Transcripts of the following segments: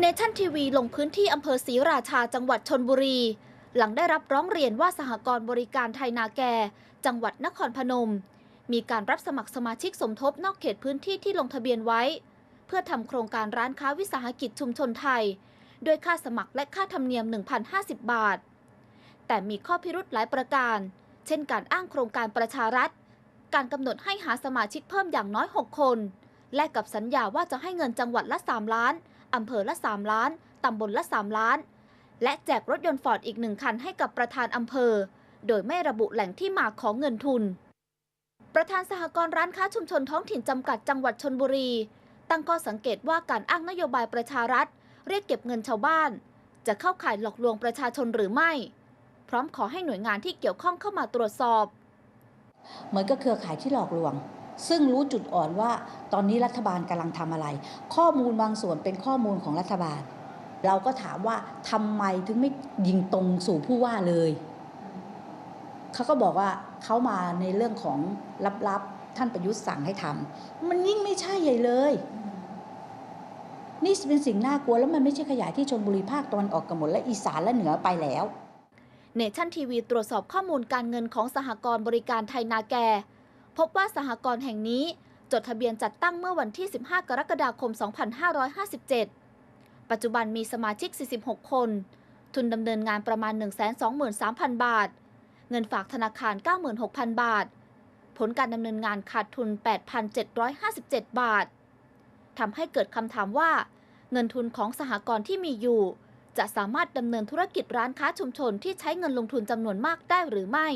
เนชั่นทีวีลงพื้นที่อำเภอศรีราชาจังหวัดชนบุรี หลังได้รับร้องเรียนว่าสหกรณ์บริการไทยนาแก จังหวัดนครพนม มีการรับสมัครสมาชิกสมทบนอกเขตพื้นที่ที่ลงทะเบียนไว้ เพื่อทำโครงการร้านค้าวิสาหกิจชุมชนไทย ด้วยค่าสมัครและค่าธรรมเนียม 1,050 บาท แต่มีข้อพิรุธหลายประการ เช่นการอ้างโครงการประชารัฐ การกำหนดให้หาสมาชิกเพิ่มอย่างน้อย 6 คน แลกกับสัญญาว่าจะให้เงินจังหวัดละ 3 ล้าน อำเภอละ 3 ล้าน ตำบลละ 3 ล้าน และแจกรถยนต์ฟอร์ดอีกหนึ่งคันให้กับประธานอำเภอ โดยไม่ระบุแหล่งที่มาของเงินทุน ประธานสหกรณ์ร้านค้าชุมชนท้องถิ่นจำกัดจังหวัดชนบุรี ตั้งข้อสังเกตว่าการอ้างนโยบายประชารัฐ เรียกเก็บเงินชาวบ้าน จะเข้าข่ายหลอกลวงประชาชนหรือไม่ พร้อมขอให้หน่วยงานที่เกี่ยวข้องเข้ามาตรวจสอบ เหมือนกับเครือข่ายที่หลอกลวง ซึ่งรู้จุดอ่อนว่าตอนนี้รัฐบาลกำลังทำอะไร ข้อมูลบางส่วนเป็นข้อมูลของรัฐบาล เราก็ถามว่าทำไมถึงไม่ยิงตรงสู่ผู้ว่าเลยเขาก็บอกว่าเขามาในเรื่องของลับๆท่านประยุทธ์สั่งให้ทำมันยิ่งไม่ใช่ใหญ่เลยนี่เป็นสิ่งน่ากลัวแล้วมันไม่ใช่ขยายที่ชนบุรีภาคตะวันออกกันหมดและอีสานและเหนือไปแล้วเนชั่นทีวีตรวจสอบข้อมูลการเงินของสหกรณ์บริการไทยนาแก พบว่าสหกรณ์แห่งนี้ จดทะเบียนจัดตั้งเมื่อวันที่ 15 กรกฎาคม 2557 ปัจจุบันมีสมาชิก 46 คน ทุนดำเนินงานประมาณ 123,000 บาท เงินฝากธนาคาร 96,000 บาท ผลการดำเนินงานขาดทุน 8,757 บาททำให้เกิดคำถามว่า เงินทุนของสหกรณ์ที่มีอยู่ จะสามารถดำเนินธุรกิจร้านค้าชุมชนที่ใช้เงินลงทุนจำนวนมากได้หรือไม่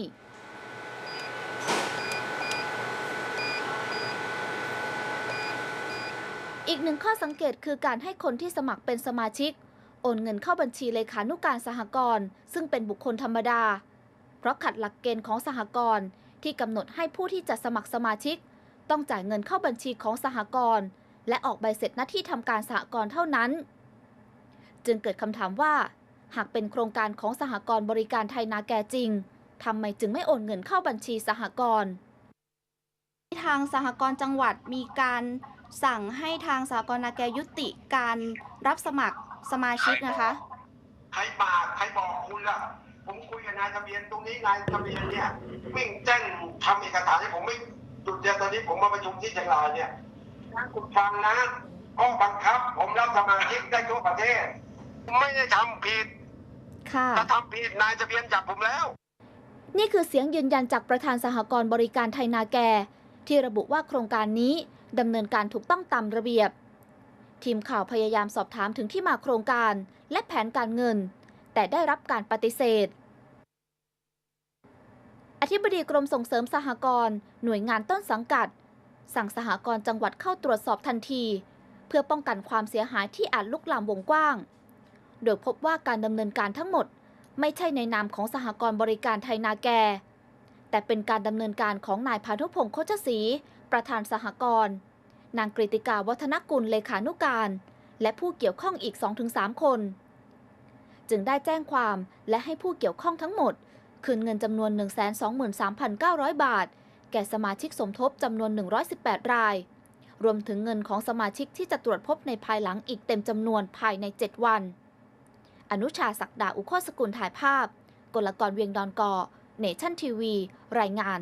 อีกหนึ่งข้อสังเกตคือการให้คนที่สมัครเป็นสมาชิก โอนเงินเข้าบัญชีเลขานุการสหกรณ์ซึ่งเป็นบุคคลธรรมดา เพราะขัดหลักเกณฑ์ของสหกรณ์ที่กำหนดให้ผู้ที่จะสมัครสมาชิก ต้องจ่ายเงินเข้าบัญชีของสหกรณ์และออกใบเสร็จหน้าที่ทำการสหกรณ์เท่านั้น จึงเกิดคำถามว่า หากเป็นโครงการของสหกรณ์บริการไทยนาแกจริงทำไมจึงไม่โอนเงินเข้าบัญชีสหกรณ์ทางสหกรณ์จังหวัดมีการ สั่งให้ทางสหกรณ์นาแกยุติการรับสมัครสมาชิกนะคะ ใครปากใครบอกคุณล่ะ ผมคุยกับนายทะเบียนตรงนี้นายทะเบียนเนี่ยวิ่งแจ้งทำเอกสารให้ผมไม่หยุดเดียวตอนนี้ผมมาประชุมที่เชียงรายเนี่ยถ้าคุณฟังนะข้อบังคับ ผมรับสมาชิกได้ทั่วประเทศผมไม่ได้ทำผิดค่ะ ถ้าทำผิดนายทะเบียนจับผมแล้ว นี่คือเสียงยืนยันจากประธานสหกรณ์บริการไทยนาแก ที่ระบุว่าโครงการนี้ ดำเนินการถูกต้องตามระเบียบ ทีมข่าวพยายามสอบถามถึงที่มาโครงการ และแผนการเงิน แต่ได้รับการปฏิเสธ อธิบดีกรมส่งเสริมสหกรณ์หน่วยงานต้นสังกัด สั่งสหกรณ์จังหวัดเข้าตรวจสอบทันที เพื่อป้องกันความเสียหายที่อาจลุกลามวงกว้าง โดยพบว่าการดำเนินการทั้งหมด ไม่ใช่ในนามของสหกรณ์บริการไทยนาแกแต่เป็นการดำเนินการของนายพานุพงศ์โคชศรี ประธานสหกรณ์นางกฤติกาวัฒนกุลเลขานุการ และผู้เกี่ยวข้องอีก 2-3 คน จึงได้แจ้งความและให้ผู้เกี่ยวข้องทั้งหมด คืนเงินจำนวน 123,900 บาท แก่สมาชิกสมทบจำนวน 118 ราย รวมถึงเงินของสมาชิกที่จะตรวจพบในภายหลังอีกเต็มจำนวนภายใน 7 วัน อนุชาศักดาอุโคสกุลถ่ายภาพ กลกรเวียงดอนกอเนชั่นทีวี รายงาน